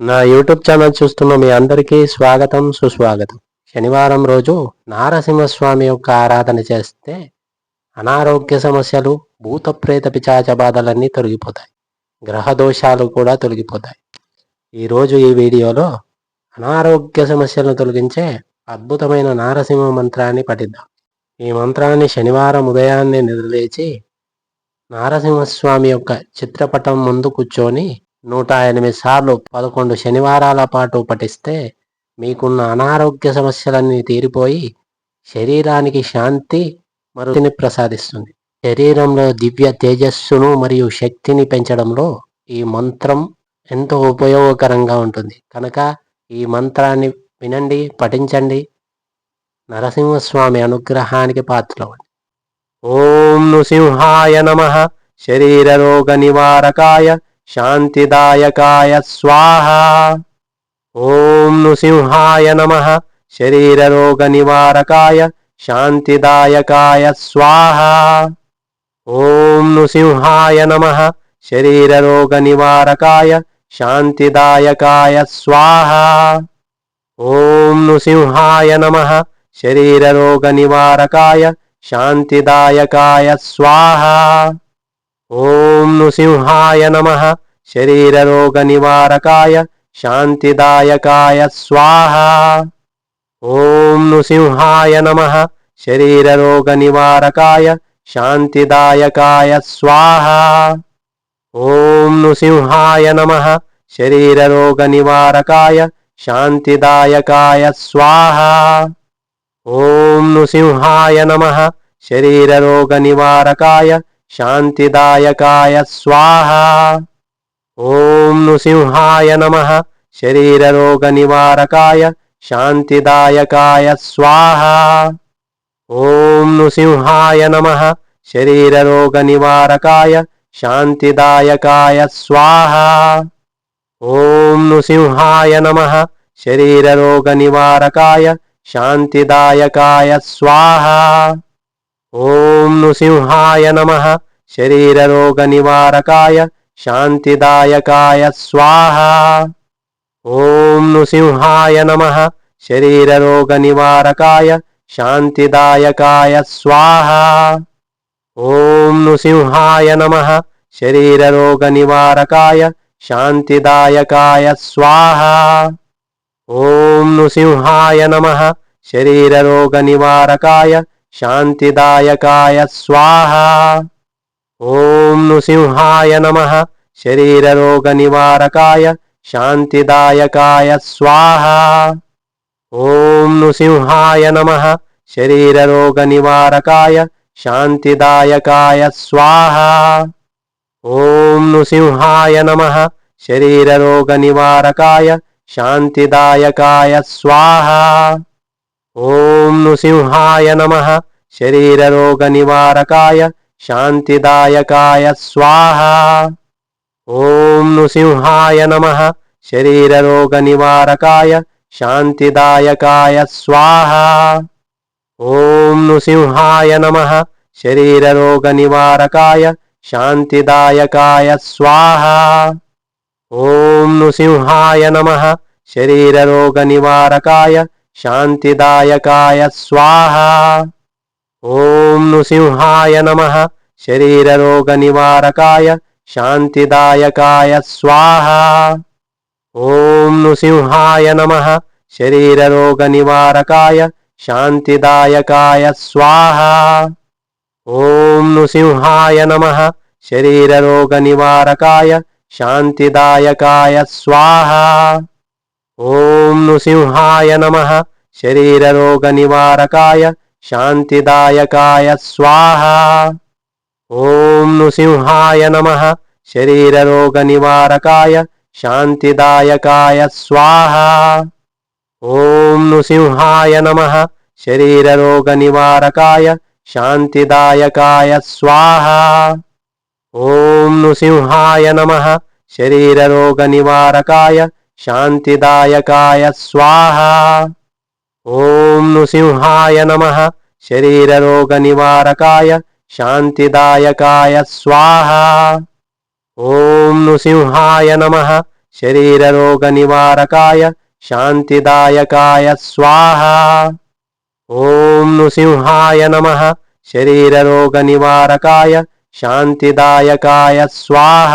నా YouTube channel చూస్తున్న మీ అందరికీ స్వాగతం సుస్వాగతం. శనివారం రోజు నారసింహస్వామి యొక్క ఆరాధన చేస్తే అనారోగ్య సమస్యలు భూత ప్రేత పిచాచ బాధలన్నీ తొలగిపోతాయి. గ్రహ దోషాలు కూడా తొలగిపోతాయి. ఈరోజు ఈ వీడియోలో అనారోగ్య సమస్యలను తొలగించే అద్భుతమైన నారసింహ మంత్రాన్ని పఠిద్దాం. ఈ మంత్రాన్ని శనివారం ఉదయాన్నే నిద్రలేచి నారసింహస్వామి యొక్క చిత్రపటం ముందు కూర్చొని నూట ఎనిమిది సార్లు పదకొండు శనివారాల పాటు పఠిస్తే మీకున్న అనారోగ్య సమస్యలన్నీ తీరిపోయి శరీరానికి శాంతి మరుతిని ప్రసాదిస్తుంది. శరీరంలో దివ్య తేజస్సును మరియు శక్తిని పెంచడంలో ఈ మంత్రం ఎంతో ఉపయోగకరంగా ఉంటుంది. కనుక ఈ మంత్రాన్ని వినండి పఠించండి. నరసింహస్వామి అనుగ్రహానికి పాత్రలవండి ఓం నృసింహాయ నమ. శరీర రోగ నివారకాయ శాంతిదాయకాయ స్వాహ. ఓం నృసింహాయ నమ. శరీర రోగ నివారకాయ శాంతిదాయకాయ స్వాహ. ఓం నృసింహాయ నమ. శరీర రోగ నివారకాయ శాంతిదాయకాయ స్వాహ. ఓం నృసింహాయ నమ. శరీర రోగ నివారకాయ శాంతిదాయకాయ స్వాహ. ఓం నృసింహాయ నమ శరీర రోగ నివారకాయ శాంతిదాయకాయ స్వాహ. ఓం నృసింహాయ నమ శరీర రోగ నివారకాయ శాంతిదాయకాయ స్వాహ. ఓం నృసింహాయ నమ శరీర రోగ నివారకాయ శాంతిదాయకాయ స్వాహ. ఓం నృసింహాయ నమ శరీర రోగ నివారకాయ శాంతిదాయకాయ స్వాహ. ఓం నృసింహాయ నమ. శరీర రోగ నివారకాయ శాంతిదాయకాయ స్వాహ. ఓం నృసింహాయ నమ. శరీర రోగ నివారకాయ శాంతిదాయకాయ స్వాహ. ఓం నృసింహాయ నమ. శరీర రోగ నివారకాయ శాంతిదాయకాయ స్వాహ. ఓం నృసింహాయ నమ. శరీర రోగ నివారకాయ శాంతిదాయకాయ స్వాహ. ఓం నృసింహాయ నమ. శరీర రోగ నివారకాయ శాంతిదాయకాయ స్వాహ. ఓం నృసింహాయ నమ. శరీర రోగ నివారకాయ శాంతిదాయకాయ స్వాహ. ఓం నృసింహాయ నమ. శరీర రోగ నివారకాయ శాంతిదాయకాయ స్వాహ. ఓం నృసింహాయ నమ. శరీరరోగ నివారకాయ శాంతిదాయకాయ స్వాహ. ఓం నృసింహాయ నమ. శరీరరోగ నివారకాయ శాంతిదాయకాయ స్వాహ. ఓం నృసింహాయ నమ. శరీరరోగ నివారకాయ శాంతిదాయకాయ స్వాహ. ఓం నృసింహాయ నమ. శరీరరోగ నివారకాయ శాంతిదాయకాయ స్వాహ. ఓం నృసింహాయ నమ. శరీరరోగ నివారకాయ శాంతిదాయకాయ స్వాహ. ఓం నృసింహాయ నమ. శరీరరోగ నివారకాయ శాంతిదాయకాయ స్వాహ. ఓం నృసింహాయ నమ. శరీర రోగ నివారకాయ శాంతిదాయకాయ స్వాహ. ఓం నృసింహాయ నమ. శరీర రోగ నివారకాయ శాంతిదాయకాయ స్వాహ. ఓం నృసింహాయ నమ. శరీర రోగ నివారకాయ శాంతిదాయకాయ స్వాహ. ఓం నృసింహాయ నమ. శరీర రోగ నివారకాయ శాంతిదాయకాయ స్వాహ. ఓం నృసింహాయ నమ. శరీర రోగ నివారకాయ శాంతిదాయకాయ స్వాహ. ఓం నృసింహాయ నమ. శరీర రోగ నివారకాయ శాంతిదాయకాయ స్వాహ. ఓం నృసింహాయ నమ. శరీర రోగ నివారకాయ శాంతిదాయకాయ స్వాహ. ఓం నృసింహాయ నమ. శరీర రోగ నివారకాయ శాంతిదాయకాయ స్వాహ. ఓం నృసింహాయ నమ శరీర రోగ నివారకాయ శాంతిదాయకాయ స్వాహ. ఓం నృసింహాయ నమ. శరీరరోగనివారకాయ శాంతిదాయకాయ స్వాహ. ఓం నృసింహాయ నమ. శరీరరోగనివారకాయ శాంతిదాయకాయ స్వాహ.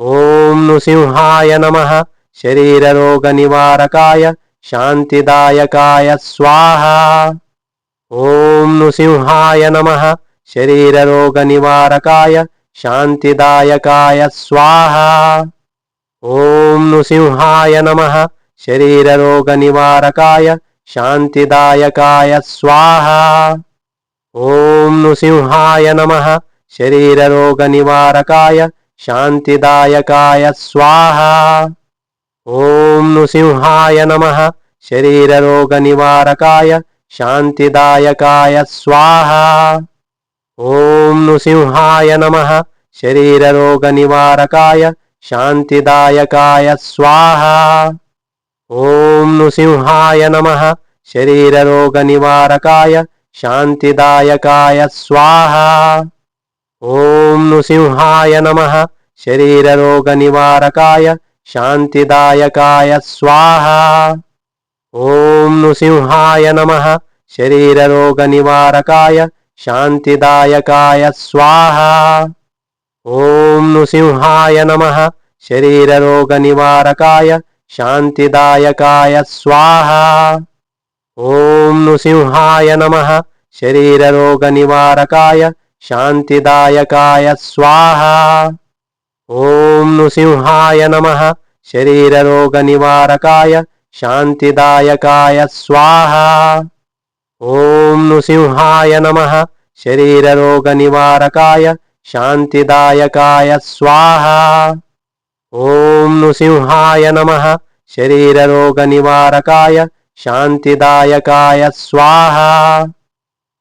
ఓం నృసింహాయ నమ. శరీరరోగనివారకాయ శాంతిదాయకాయ స్వాహ. ఓం నృసింహాయ నమ. శరీరరోగనివారకాయ శాంతిదాయకాయ స్వాహ. ఓం నృసింహాయ నమ. శరీరరోగనివారకాయ శాంతిదాయకాయ స్వాహ. ఓం నృసింహాయ నమ. శరీరరోగనివారకాయ శాంతిదాయకాయ స్వాహ. ఓం నృసింహాయ నమ. శరీరరోగనివారకాయ శాంతిదాయకాయ స్వాహ. ఓం నృసింహాయ నమ. శరీరరోగనివారకాయ శాంతిదాయకాయ స్వాహ. ఓం నృసింహాయ నమ. శరీరరోగనివారకాయ శాంతిదాయకాయ స్వాహ. ఓం నృసింహాయ నమ. శరీరరోగనివారకాయ శాంతిదాయకాయ స్వాహ. ఓం నృసింహాయ నమ. శరీరరోగనివారకాయ శాంతిదాయకాయ స్వాహ. ఓం నృసింహాయ నమ. శరీరరోగనివారకాయ శాంతిదాయకాయ స్వాహ. ఓం నృసింహాయ నమ. శరీరరోగనివారకాయ శాంతిదాయకాయ స్వాహ. ఓం నృసింహాయ నమ. శరీరరోగ నివారకాయ శాంతిదాయకాయ స్వాహ. ఓం నృసింహాయ నమ. శరీరరోగ నివారకాయ శాంతిదాయకాయ స్వాహ. ఓం నృసింహాయ నమ. శరీరరోగ నివారకాయ శాంతిదాయకాయ స్వాహ.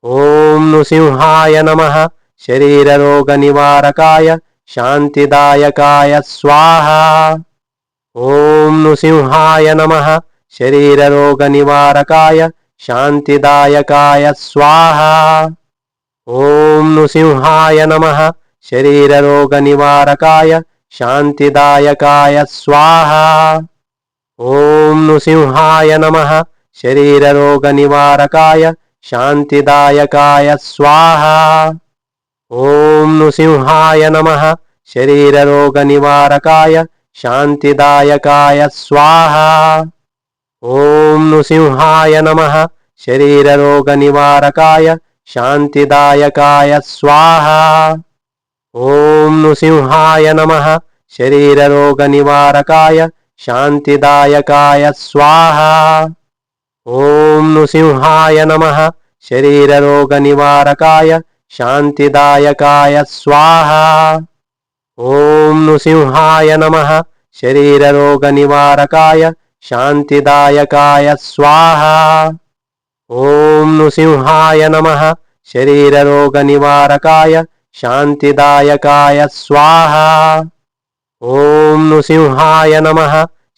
ఓం నృసింహాయ నమ. శరీరరోగనివారకాయ శాంతిదాయకాయ స్వాహ. ఓం నృసింహాయ నమ. శరీరరోగనివారకాయ శాంతిదాయకాయ స్వాహ. ఓం నృసింహాయ నమ. శరీరరోగనివారకాయ శాంతిదాయకాయ స్వాహ. ఓం నృసింహాయ నమ. శరీరరోగనివారకాయ శాంతిదాయకాయ స్వాహ. ఓం నృసింహాయ నమ. శరీరరోగనివారకాయ శాంతిదాయకాయ స్వాహ. ఓం నృసింహాయ నమ. శరీరరోగనివారకాయ శాంతిదాయకాయ స్వాహ. ఓం నృసింహాయ నమ. శరీరరోగనివారకాయ శాంతిదాయకాయ స్వాహ. ఓం నృసింహాయ నమ శరీరరోగనివారకాయ శాంతిదాయకాయ స్వాహ. ఓం నృసింహాయ నమ శరీరరోగనివారకాయ శాంతిదాయకాయ స్వాహ. ఓం నృసింహాయ నమ శరీరరోగనివారకాయ శాంతిదాయకాయ స్వాహ. ఓం నృసింహాయ నమ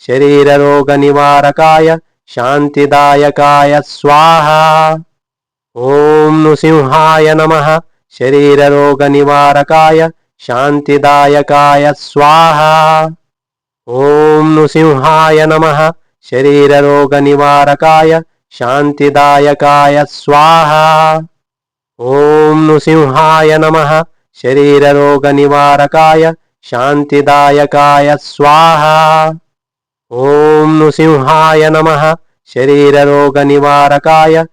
శరీరరోగనివారకాయ శాంతిదాయకాయ స్వాహ. ఓం నృసింహాయ నమ. శరీరరోగనివారకాయ శాంతిదాయకాయ స్వాహ. ఓం నృసింహాయ నమ. శరీరరోగనివారకాయ శాంతిదాయకాయ స్వాహ. ఓం నృసింహాయ నమ. శరీరరోగనివారకాయ శాంతిదాయకాయ స్వాహ. ఓం నృసింహాయ నమ. శరీరరోగనివారకాయ